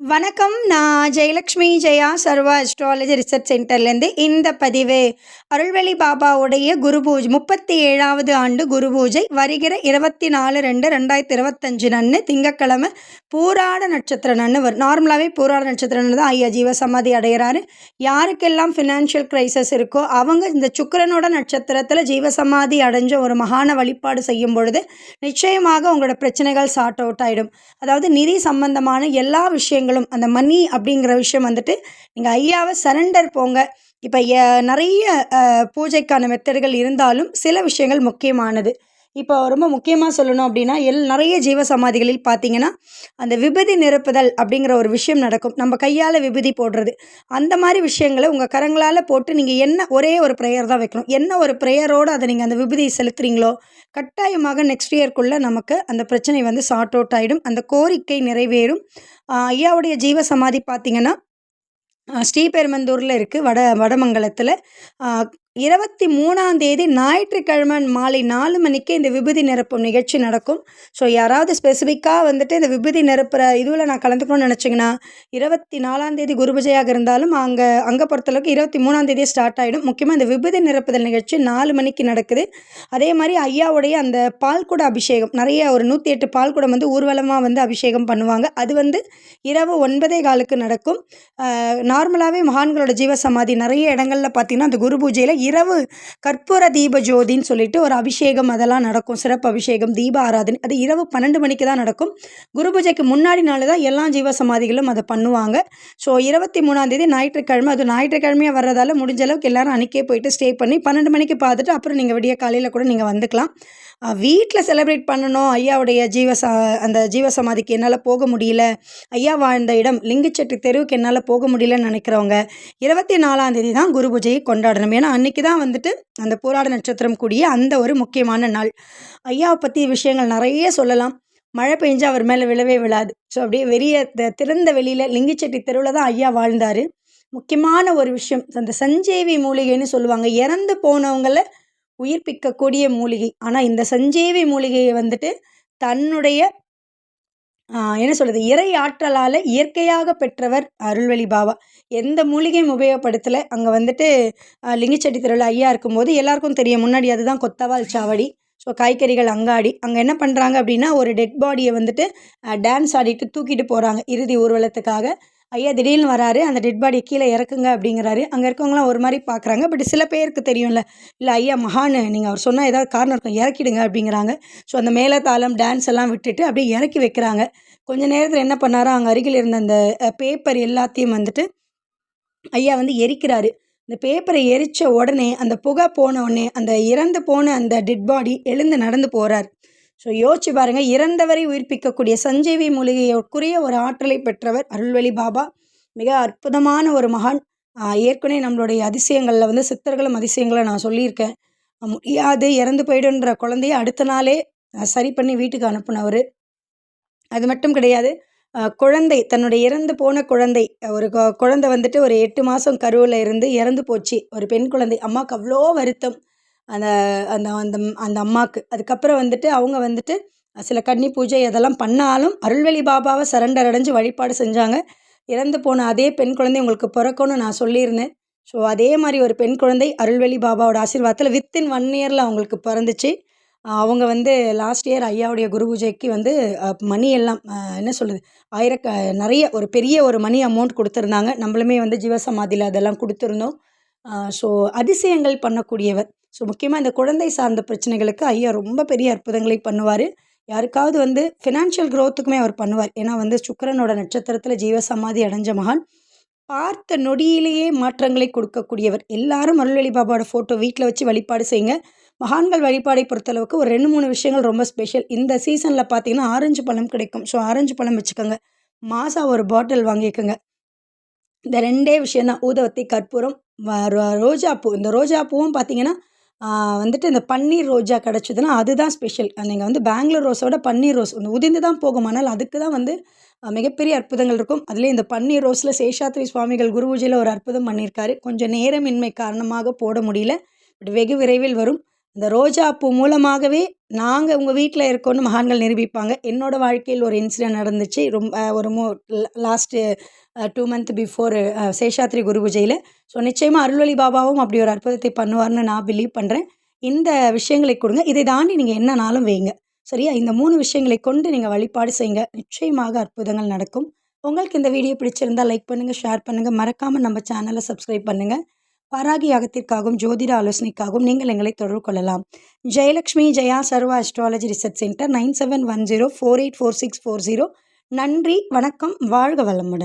வணக்கம். நான் Jayalakshmi Jaya Sarva astrology research சென்டர்லேருந்து இந்த பதிவு. அருள்வெளி பாபாவுடைய குரு பூஜை முப்பத்தி ஏழாவது ஆண்டு குரு பூஜை வருகிற இருபத்தி நாலு ரெண்டு ரெண்டாயிரத்தி இருபத்தஞ்சு நன்னு திங்கக்கிழமை பூராட நட்சத்திரம் நன்னு வரும். நார்மலாகவே பூராட நட்சத்திரம் தான் ஐயா ஜீவ சமாதி அடைகிறாரு யாருக்கெல்லாம் ஃபினான்ஷியல் க்ரைசஸ் இருக்கோ அவங்க இந்த சுக்கிரனோட நட்சத்திரத்தில் ஜீவசமாதி அடைஞ்ச ஒரு மகான வழிபாடு செய்யும் பொழுது நிச்சயமாக உங்களோட பிரச்சனைகள் சார்ட் அவுட் ஆகிடும் அதாவது நிதி சம்பந்தமான எல்லா விஷயங்களும் அந்த மணி அப்படிங்கிற விஷயம் வந்துட்டு நீங்கள் ஐயாவை சரண்டர் போங்க. இப்போ நிறைய பூஜைக்கான மெத்தடுகள் இருந்தாலும் சில விஷயங்கள் முக்கியமானது. இப்போ ரொம்ப முக்கியமாக சொல்லணும் அப்படின்னா எல் நிறைய ஜீவ சமாதிகளில் பார்த்தீங்கன்னா அந்த விபதி நிரப்புதல் அப்படிங்கிற ஒரு விஷயம் நடக்கும். நம்ம கையால் விபதி போடுறது. அந்த மாதிரி விஷயங்களை உங்கள் கரங்களால் போட்டு நீங்கள் என்ன ஒரே ஒரு ப்ரேயர் தான் வைக்கணும். என்ன ஒரு ப்ரேயரோடு அதை நீங்கள் அந்த விபதியை செலுத்துறீங்களோ கட்டாயமாக நெக்ஸ்ட் இயர்க்குள்ளே நமக்கு அந்த பிரச்சனை வந்து சார்ட் அவுட் ஆகிடும் அந்த கோரிக்கை நிறைவேறும். ஐயாவுடைய ஜீவ சமாதி பார்த்தீங்கன்னா ஸ்ரீபெருமந்தூரில் இருக்குது வட வடமங்கலத்தில். இருபத்தி மூணாம் தேதி ஞாயிற்றுக்கிழமை மாலை நாலு மணிக்கு இந்த விபூதி நிரப்பும் நிகழ்ச்சி நடக்கும். ஸோ யாராவது ஸ்பெசிஃபிக்காக வந்துட்டு இந்த விபூதி நிரப்புற இதுவில் நான் கலந்துக்கணும்னு நினச்சிங்கன்னா இருபத்தி நாலாம் தேதி குருபூஜையாக இருந்தாலும் அங்கே அங்கே பொறுத்தளவுக்கு இருபத்தி மூணாம் தேதியே ஸ்டார்ட் ஆகிடும் முக்கியமாக இந்த விபூதி நிரப்புதல் நிகழ்ச்சி நாலு மணிக்கு நடக்குது. அதே மாதிரி ஐயாவுடைய அந்த பால்குட அபிஷேகம் நிறைய ஒரு நூற்றி எட்டு பால்குடம் வந்து ஊர்வலமாக வந்து அபிஷேகம் பண்ணுவாங்க. அது வந்து இரவு ஒன்பதே காலுக்கு நடக்கும். நார்மலாகவே மகான்களோட ஜீவசமாதி நிறைய இடங்களில் பார்த்தீங்கன்னா அந்த குரு பூஜையில் இரவு கற்பூர தீப ஜோதின்னு சொல்லிட்டு ஒரு அபிஷேகம் அதெல்லாம் நடக்கும். சிறப்பு அபிஷேகம் தீப ஆராதனை. அது இரவு பன்னெண்டு மணிக்கு தான் நடக்கும். குரு பூஜைக்கு முன்னாடி நாள் தான் எல்லா ஜீவ சமாதிகளும் அதை பண்ணுவாங்க. ஸோ இருபத்தி மூணாந்தேதி ஞாயிற்றுக்கிழமை அது ஞாயிற்றுக்கிழமையாக வர்றதால முடிஞ்ச அளவுக்கு எல்லாரும் அன்றைக்கே போயிட்டு ஸ்டே பண்ணி பன்னெண்டு மணிக்கு பார்த்துட்டு அப்புறம் நீங்கள் விடிய காலையில் கூட நீங்கள் வந்துக்கலாம். வீட்டில் செலிப்ரேட் பண்ணணும். ஐயாவுடைய ஜீவ ச அந்த ஜீவசமாதிக்கு என்னால் போக முடியல. ஐயா வாழ்ந்த இடம் லிங்கச்செட்டி தெருவுக்கு என்னால் போக முடியலன்னு நினைக்கிறவங்க இருபத்தி நாலாம் தேதி தான் குரு பூஜையை கொண்டாடணும். ஏன்னா அன்றைக்கி தான் வந்துட்டு அந்த போராட நட்சத்திரம் கூடிய அந்த ஒரு முக்கியமான நாள். ஐயாவை பற்றி விஷயங்கள் நிறைய சொல்லலாம். மழை பெஞ்சா அவர் மேலே விழவே விழாது. ஸோ அப்படியே வெறிய த- திறந்த வெளியில் லிங்கிச்செட்டி தெருவில் தான் ஐயா வாழ்ந்தார். முக்கியமான ஒரு விஷயம் அந்த சஞ்சீவி மூலிகைன்னு சொல்லுவாங்க. இறந்து போனவங்கள உயிர்ப்பிக்கக்கூடிய மூலிகை. ஆனால் இந்த சஞ்சீவி மூலிகையை வந்துட்டு தன்னுடைய என்ன சொல்கிறது இறை ஆற்றலால் இயற்கையாக பெற்றவர் அருள்வழி பாபா. எந்த மூலிகையும் உபயோகப்படுத்தலை. அங்கே வந்துட்டு ஆஹ் லிங்கிச்செட்டி தெருவில் ஐயா இருக்கும்போது எல்லாருக்கும் தெரியும். முன்னாடி அதுதான் கொத்தவால் சாவடி ஸோ காய்கறிகள் அங்காடி. அங்கே என்ன பண்ணுறாங்க அப்படின்னா ஒரு டெட் பாடியை வந்துட்டு டான்ஸ் ஆடிட்டு தூக்கிட்டு போகிறாங்க இறுதி ஊர்வலத்துக்காக. ஐயா திடீர்னு வராரு அந்த டெட் பாடி கீழே இறக்குங்க அப்படிங்கிறாரு. அங்கே இருக்கவங்களாம் ஒரு மாதிரி பார்க்குறாங்க. பட் சில பேருக்கு தெரியும்ல இல்லை ஐயா மகான் நீங்கள் அவர் சொன்னால் ஏதாவது காரணம் இருக்கும் இறக்கிடுங்க அப்படிங்கிறாங்க. ஸோ அந்த மேலே தாளம் டான்ஸ் எல்லாம் விட்டுட்டு அப்படியே இறக்கி வைக்கிறாங்க. கொஞ்ச நேரத்தில் என்ன பண்ணாரோ அங்கே அருகில் இருந்த அந்த பேப்பர் எல்லாத்தையும் வந்துட்டு ஐயா வந்து எரிக்கிறாரு. இந்த பேப்பரை எரித்த உடனே அந்த புகை போன உடனே அந்த இறந்து போன அந்த டெட் பாடி எழுந்து நடந்து போகிறார் ஸோ யோசிச்சு பாருங்கள் இறந்தவரை உயிர்ப்பிக்கக்கூடிய சஞ்சீவி மூலிகைக்குரிய ஒரு ஆற்றலை பெற்றவர் அருள்வெளி பாபா. மிக அற்புதமான ஒரு மகான். ஏற்கனவே நம்மளுடைய அதிசயங்களில் வந்து சித்தர்களும் அதிசயங்களை நான் சொல்லியிருக்கேன். முடியாது இறந்து போயிடுன்ற குழந்தைய அடுத்த நாளே சரி பண்ணி வீட்டுக்கு அனுப்புனவர். அது மட்டும் கிடையாது. குழந்தை தன்னுடைய இறந்து போன குழந்தை ஒரு குழந்தை வந்துட்டு ஒரு எட்டு மாதம் கருவில் இருந்து இறந்து போச்சு. ஒரு பெண் குழந்தை. அம்மாவுக்கு அவ்வளோ வருத்தம். அந்த அந்த அந்த அந்த அம்மாவுக்கு அதுக்கப்புறம் வந்துட்டு அவங்க வந்துட்டு சில கன்னி பூஜை அதெல்லாம் பண்ணாலும் அருள்வெளி பாபாவை சரண்டர் அடைஞ்சு வழிபாடு செஞ்சாங்க. இறந்து போன அதே பெண் குழந்தை உங்களுக்கு பிறக்கணும்னு நான் சொல்லியிருந்தேன். ஸோ அதே மாதிரி ஒரு பெண் குழந்தை அருள்வெளி பாபாவோட ஆசீர்வாதத்தில் வித்தின் ஒன் இயரில் அவங்களுக்கு பிறந்துச்சு. அவங்க வந்து லாஸ்ட் இயர் ஐயாவுடைய குரு பூஜைக்கு வந்து மணி எல்லாம் என்ன சொல்கிறது ஆயிரக்க நிறைய ஒரு பெரிய ஒரு மணி அமௌண்ட் கொடுத்துருந்தாங்க. நம்மளுமே வந்து ஜீவசமாதியில் அதெல்லாம் கொடுத்துருந்தோம். ஸோ அதிசயங்கள் பண்ணக்கூடியவர். ஸோ முக்கியமாக இந்த குழந்தை சார்ந்த பிரச்சனைகளுக்கு ஐயா ரொம்ப பெரிய அற்புதங்களை பண்ணுவார். யாருக்காவது வந்து ஃபினான்ஷியல் க்ரோத்துக்குமே அவர் பண்ணுவார். ஏன்னா வந்து சுக்கிரனோட நட்சத்திரத்தில் ஜீவசமாதி அடைஞ்ச மகான். பார்த்த நொடியிலேயே மாற்றங்களை கொடுக்கக்கூடியவர். எல்லாரும் அருள்வெளி பாபாவோட ஃபோட்டோ வீட்டில் வச்சு வழிபாடு செய்யுங்க. மகான்கள் வழிபாடை பொறுத்தளவுக்கு ஒரு ரெண்டு மூணு விஷயங்கள் ரொம்ப ஸ்பெஷல் இந்த சீசனில் பார்த்தீங்கன்னா ஆரஞ்சு பழம் கிடைக்கும். ஸோ ஆரஞ்சு பழம் வச்சுக்கோங்க. மாசா ஒரு பாட்டில் வாங்கிக்கோங்க. இந்த ரெண்டே விஷயந்தான் ஊதவத்தி கற்பூரம் வ- ரோ- இந்த ரோஜா பூவும் பார்த்தீங்கன்னா வந்துட்டு இந்த பன்னீர் ரோஜா கிடச்சிதுன்னா அதுதான் ஸ்பெஷல் நீங்கள் வந்து பெங்களூர் ரோஸோட பன்னீர் ரோஸ் ஒன்று உதிர்ந்து தான் போகும். ஆனால் அதுக்கு தான் வந்து மிகப்பெரிய அற்புதங்கள் இருக்கும். அதுலேயும் இந்த பன்னீர் ரோஸில் சேஷாத்ரி சுவாமிகள் குருபூஜையில் ஒரு அற்புதம் பண்ணியிருக்காரு. கொஞ்சம் நேரமின்மை காரணமாக போட முடியல. பட் வெகு விரைவில் வரும். இந்த ரோஜா பூ மூலமாகவே நாங்கள் உங்கள் வீட்டில் இருக்கோன்னு மகான்கள் நிரூபிப்பாங்க. என்னோடய வாழ்க்கையில் ஒரு இன்சிடென்ட் நடந்துச்சு. ரொம்ப ஒரு மூ last two month before Seshadri Guru பூஜையில். ஸோ நிச்சயமாக அருள்வழி பாபாவும் அப்படி ஒரு அற்புதத்தை பண்ணுவார்னு நான் பிலீவ் பண்ணுறேன் இந்த விஷயங்களை கொடுங்க. இதை தாண்டி நீங்கள் என்னனாலும் வைங்க. சரியா? இந்த மூணு விஷயங்களை கொண்டு நீங்கள் வழிபாடு செய்யுங்க. நிச்சயமாக அற்புதங்கள் நடக்கும். உங்களுக்கு இந்த வீடியோ பிடிச்சிருந்தால் லைக் பண்ணுங்கள் ஷேர் பண்ணுங்கள் மறக்காமல் நம்ம சேனலை சப்ஸ்கிரைப் பண்ணுங்கள் பாராகி யாகத்திற்காகவும் ஜோதிட ஆலோசனைக்காகவும் நீங்கள் எங்களை தொடர்பு கொள்ளலாம். Jayalakshmi Jaya Sarva astrology research centre nine seven one zero four eight four six four zero. நன்றி வணக்கம் வாழ்க வளமுடன்.